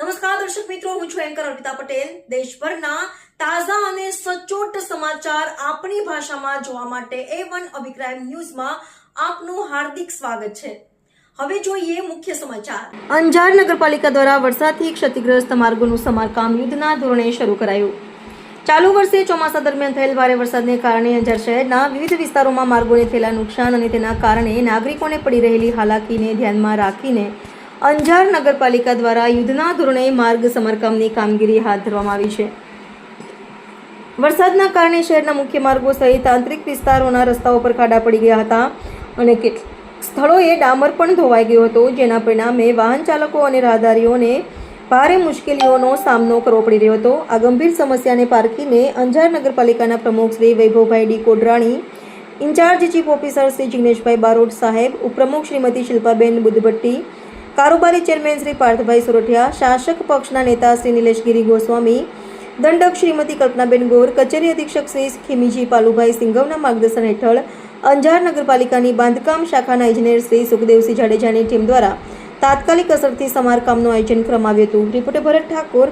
નમસ્કાર, દર્શક મિત્રો, હું છું એન્કર અર્પિતા પટેલ. દેશભરના તાજા અને સચોટ સમાચાર આપણી ભાષામાં જોવા માટે એ વન અભિપ્રાય ન્યૂઝમાં આપનું હાર્દિક સ્વાગત છે. હવે જોઈએ મુખ્ય સમાચાર. અંજાર નગરપાલિકા દ્વારા વરસાદથી ક્ષતિગ્રસ્ત માર્ગોનું સમારકામ યુદ્ધના ધોરણે શરૂ કરાયું. ચાલુ વર્ષે ચોમાસા દરમિયાન થયેલ ભારે વરસાદને કારણે અંજાર શહેરના વિવિધ વિસ્તારોમાં માર્ગોને થયેલા નુકસાન અને તેના કારણે નાગરિકોને પડી રહેલી હાલાકીને ધ્યાનમાં રાખીને અંજાર નગરપાલિકા દ્વારા યુદ્ધના ધોરણે માર્ગ સમારકામની કામગીરી હાથ ધરવામાં આવી છે. વરસાદના કારણે શહેરના મુખ્ય માર્ગો સહિત આંતરિક વિસ્તારોના રસ્તાઓ પર ખાડા પડી ગયા હતા અને કેટલાક સ્થળોએ ડામર પણ ધોવાઈ ગયો હતો, જેના પરિણામે વાહન ચાલકો અને રાહદારીઓને ભારે મુશ્કેલીઓનો સામનો કરવો પડી રહ્યો હતો. આ ગંભીર સમસ્યાને પારખીને અંજાર નગરપાલિકાના પ્રમુખ Shri Vaibhavbhai D Kodrani, in charge chief officer Shri Jigneshbhai Barot સાહેબ, ઉપપ્રમુખ શ્રીમતી શિલ્પાબેન બુદ્ધભટ્ટી કારોબારી ચેરમેન શ્રી પાર્થભાઈ સુરઠિયા, શાસક પક્ષના નેતા શ્રી નિલેશગીરી ગોસ્વામી, દંડક શ્રીમતી કલ્પનાબેન ગોર, કચેરી અધિક્ષક શ્રી ખીમીજી પાલુભાઈ સિંઘવના માર્ગદર્શન હેઠળ અંજાર નગરપાલિકાની બાંધકામ શાખાના ઇજનેર શ્રી સુખદેવસિંહ જાડેજાની ટીમ દ્વારા તાત્કાલિક અસરથી સમારકામનું આયોજન કરવામાં આવ્યું હતું. રિપોર્ટર ભરત ઠાકોર